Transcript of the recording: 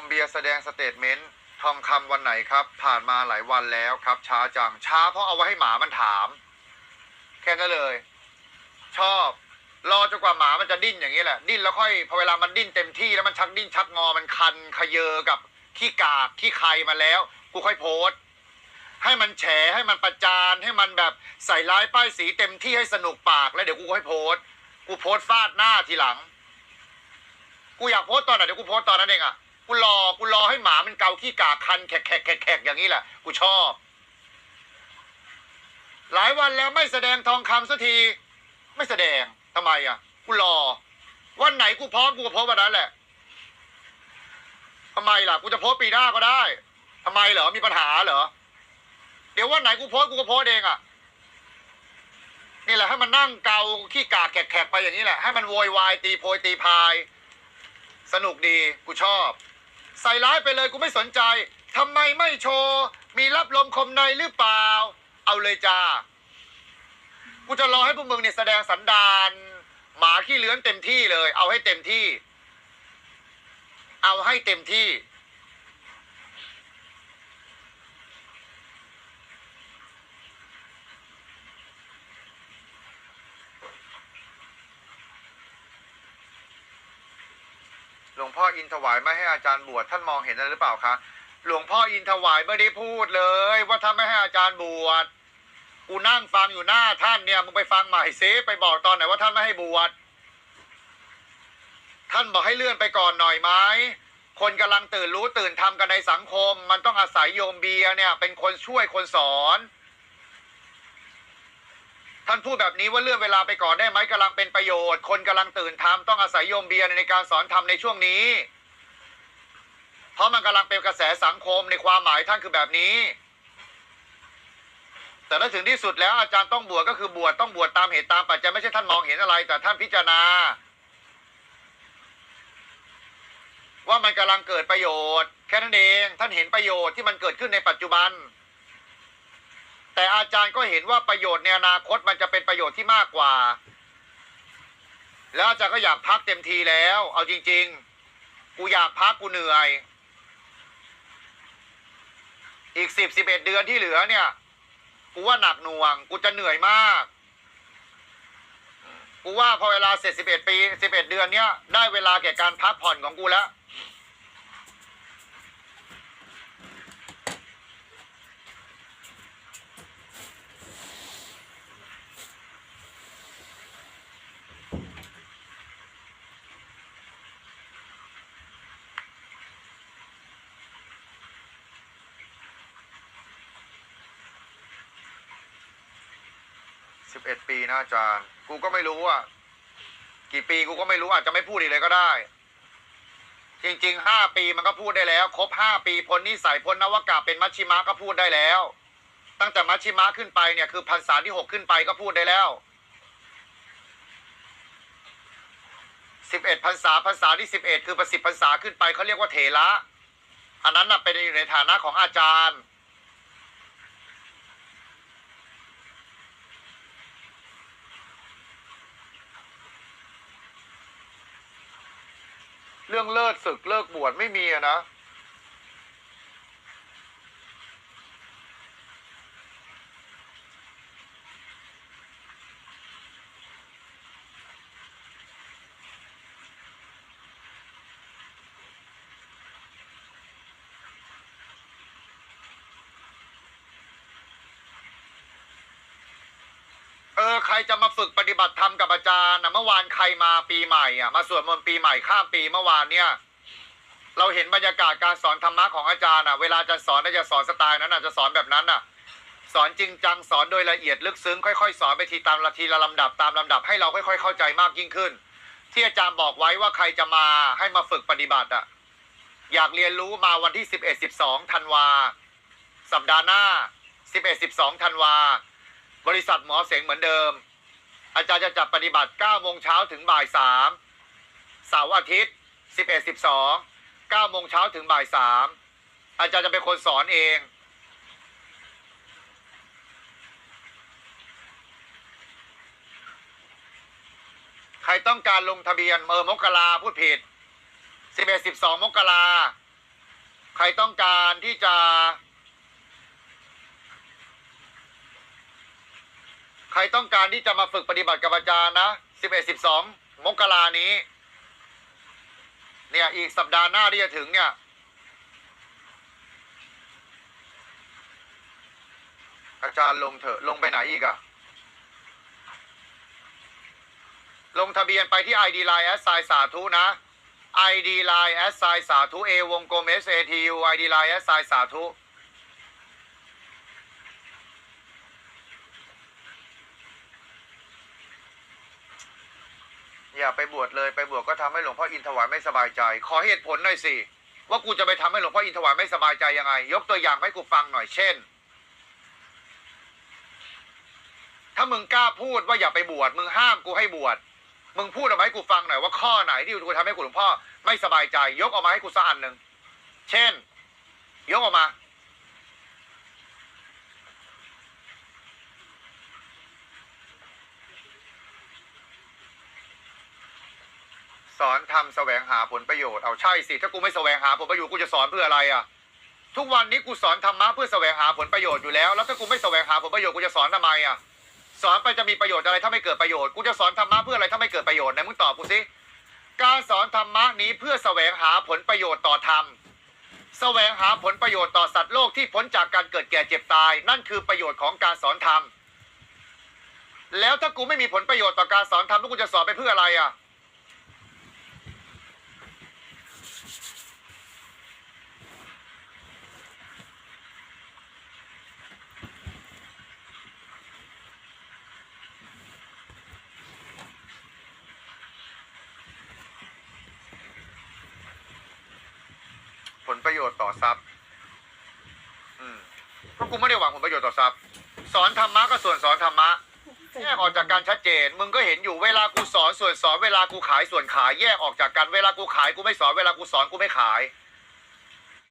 มเบียร์แสดงสเตทเมนต์ทองคำวันไหนครับ ผ่านมาหลายวันแล้วครับ ช้าจังช้าเพราะเอาไว้ให้หมามันถาม แค่นั้นเลย ชอบรอจนกว่าหมามันจะดิ้นอย่างนี้แหละ ดิ้นแล้วค่อยพอเวลามันดิ้นเต็มที่แล้วมันชักดิ้นชักงอมันคันขยเยอกับขี้กากขี้ใครมาแล้ว กูค่อยโพสต์ให้มันแฉให้มันประจานให้มันแบบใส่ร้ายป้ายสีเต็มที่ให้สนุกปากแล้วเดี๋ยวกูค่อยโพสต์กูโพสต์ฟาดหน้าทีหลัง กูอยากโพสต์ตอนไหนเดี๋ยวกูโพสต์ตอนนั้นเองอะ กูรอกูรอให้หมามันเกาขี้กาคันแขกแขกแขกแขกอย่างนี้แหละกูชอบ หลายวันแล้วไม่แสดงทองคำสักที ไม่แสดงทำไมอะ กูรอ วันไหนกูพร้อมกูก็โพสต์วันนั้นแหละทำไมล่ะ กูจะโพสปีหน้าก็ได้ทำไมเหรอมีปัญหาเหรอ เดี๋ยววันไหนกูโพสกูก็โพสเองอะนี่แหละให้มันนั่งเกาขี้กากแขกๆไปอย่างนี้แหละให้มันโวยวายตีโพยตีพาย สนุกดีกูชอบ ใส่ร้ายไปเลยกูไม่สนใจทำไมไม่โชว์ มีรับลมคมในหรือเปล่า เอาเลยจ้า กูจะรอให้พวกมึงเนี่ยแสดงสันดานหมาขี้เลื้อนเต็มที่เลย เอาให้เต็มที่ เอาให้เต็มที่ ลวงพ่ออินถวายไม่ให้อาจารย์บวชท่านมองเห็นอะไรหรือเปล่าคะหลวงพ่ออินถวายไม่ได้พูดเลย ว่าท่านไม่ให้อาจารย์บวชกูนั่งฟังอยู่หน้าท่านเนี่ยมึงไปฟังใหม่ซิไปบอกตอนไหนว่าท่านไม่ให้บวชท่านบอกให้เลื่อนไปก่อนหน่อยไหมคนกำลังตื่นรู้ตื่นทำกันในสังคม มันต้องอาศัยโยมเบียเนี่ยเป็นคนช่วยคนสอน ท่านพูดแบบนี้ว่าเลื่อนเวลาไปก่อนได้ไหมกำลังเป็นประโยชน์ คนกำลังตื่นทำต้องอาศัยโยมเบียร์ในการสอนทำในช่วงนี้ เพราะมันกำลังเป็นกระแสสังคมในความหมายท่านคือแบบนี้ แต่ถ้าถึงที่สุดแล้วอาจารย์ต้องบวชก็คือบวชต้องบวชตามเหตุตามปัจจัยไม่ใช่ท่านมองเห็นอะไร แต่ท่านพิจารณา ว่ามันกำลังเกิดประโยชน์ แค่นั้นเองท่านเห็นประโยชน์ที่มันเกิดขึ้นในปัจจุบัน แต่อาจารย์ก็เห็นว่าประโยชน์ในอนาคตมันจะเป็นประโยชน์ที่มากกว่า แล้วอาจารย์ก็อยากพักเต็มทีแล้ว เอาจริง ๆ กูอยากพักกูเหนื่อย อีกสิบสิบเอ็ดเดือนที่เหลือเนี่ย กูว่าหนักหน่วง กูจะเหนื่อยมาก กูว่าพอเวลาเสร็จสิบเอ็ดปีสิบเอ็ดเดือนเนี้ยได้เวลาแก่การพักผ่อนของกูแล้ว สิบเอ็ดปีนะอาจารย์ กูก็ไม่รู้อะกี่ปีกูก็ไม่รู้อาจจะไม่พูดอีกเลยก็ได้ จริงๆห้าปีมันก็พูดได้แล้ว ครบห้าปีพ้นนิสัยพ้นนวากะเป็นมัชชิมะก็พูดได้แล้ว ตั้งแต่มัชชิมะขึ้นไปเนี่ยคือพรรษาที่หกขึ้นไปก็พูดได้แล้วสิบเอ็ดพรรษาพรรษาที่สิบเอ็ดคือประสิบพรรษาขึ้นไปเขาเรียกว่าเถระอันนั้นนะเป็นอยู่ในฐานะของอาจารย์ เรื่องเลิกศึกเลิกบวชไม่มีอะนะ อใครจะมาฝึกปฏิบัติธรรมกับอาจารย์นะเมื่อวานใครมาปีใหม่อะมาสวดมนต์ปีใหม่ข้ามปีเมื่อวานเนี่ย เราเห็นบรรยากาศการสอนธรรมะของอาจารย์อะ เวลาจะสอนจะสอนสไตล์นั้นอะจะสอนแบบนั้นอะ สอนจริงจังสอนโดยละเอียดลึกซึ้งค่อยๆ สอนไปทีตามละทีละลำดับตามลำดับให้เราค่อย ๆ เข้าใจมากยิ่งขึ้น ที่อาจารย์บอกไว้ว่าใครจะมาให้มาฝึกปฏิบัติอะอยากเรียนรู้มาวันที่สิบเอ็ดสิบสองธันวา สัปดาห์หน้าสิบเอ็ดสิบสองธันวา บริษัทหมอเสงเหมือนเดิม อาจารย์จะจัดปฏิบัติ 9 โมงเช้าถึงบ่าย 3 เสาร์อาทิตย์ 11 12 9 โมงเช้าถึงบ่าย 3 อาจารย์จะเป็นคนสอนเอง ใครต้องการลงทะเบียนเมอมกราพูดผิด 11 12 มกราใครต้องการที่จะ ใครต้องการที่จะมาฝึกปฏิบัติกับอาจารย์นะสิบเอ็ดสิบสองมกรานี้ เนี่ย อีกสัปดาห์หน้าที่จะถึงเนี่ย อาจารย์ลงเถอะลงไปไหนอีกอะลงทะเบียนไปที่ ID Line แอสไซสาธุนะ ID Line แอสไซสาธุ A วงกลม S A T U ID Line แอสไซสาธุ อย่าไปบวชเลยไปบวชก็ทำให้หลวงพ่ออินถวายไม่สบายใจ ขอเหตุผลหน่อยสิว่ากูจะไปทำให้หลวงพ่ออินถวายไม่สบายใจยังไง ยกตัวอย่างให้กูฟังหน่อยเช่น ถ้ามึงกล้าพูดว่าอย่าไปบวชมึงห้ามกูให้บวชมึงพูดออกมาให้กูฟังหน่อยว่าข้อไหนที่กูทำให้กูหลวงพ่อไม่สบายใจ ยกออกมาให้กูสักอันหนึ่งเช่น ยกออกมา สอนทำแสวงหาผลประโยชน์เอาใช่สิถ้ากูไม่แสวงหาผลประโยชน์กูจะสอนเพื่ออะไรอะ ทุกวันนี้กูสอนธรรมะเพื่อแสวงหาผลประโยชน์อยู่แล้ว แล้วถ้ากูไม่แสวงหาผลประโยชน์กูจะสอนทำไมอะสอนไปจะมีประโยชน์อะไรถ้าไม่เกิดประโยชน์กูจะสอนธรรมะเพื่ออะไรถ้าไม่เกิดประโยชน์ไหนมึงตอบกูสิการสอนธรรมะนี้เพื่อแสวงหาผลประโยชน์ต่อธรรมแสวงหาผลประโยชน์ต่อสัตว์โลกที่พ้นจากการเกิดแก่เจ็บตาย นั่นคือประโยชน์ของการสอนธรรมแล้วถ้ากูไม่มีผลประโยชน์ต่อการสอนธรรมแล้วกูจะสอนไปเพื่ออะไรอะ ผลประโยชน์ต่อทรัพย์ อืมเพราะกูไม่ได้หวังผลประโยชน์ต่อทรัพย์ สอนธรรมะก็ส่วนสอนธรรมะ แยกออกจากกันชัดเจน มึงก็เห็นอยู่เวลากูสอนส่วนสอนเวลากูขายส่วนขาย แยกออกจากกันเวลากูขายกูไม่สอนเวลากูสอนกูไม่ขาย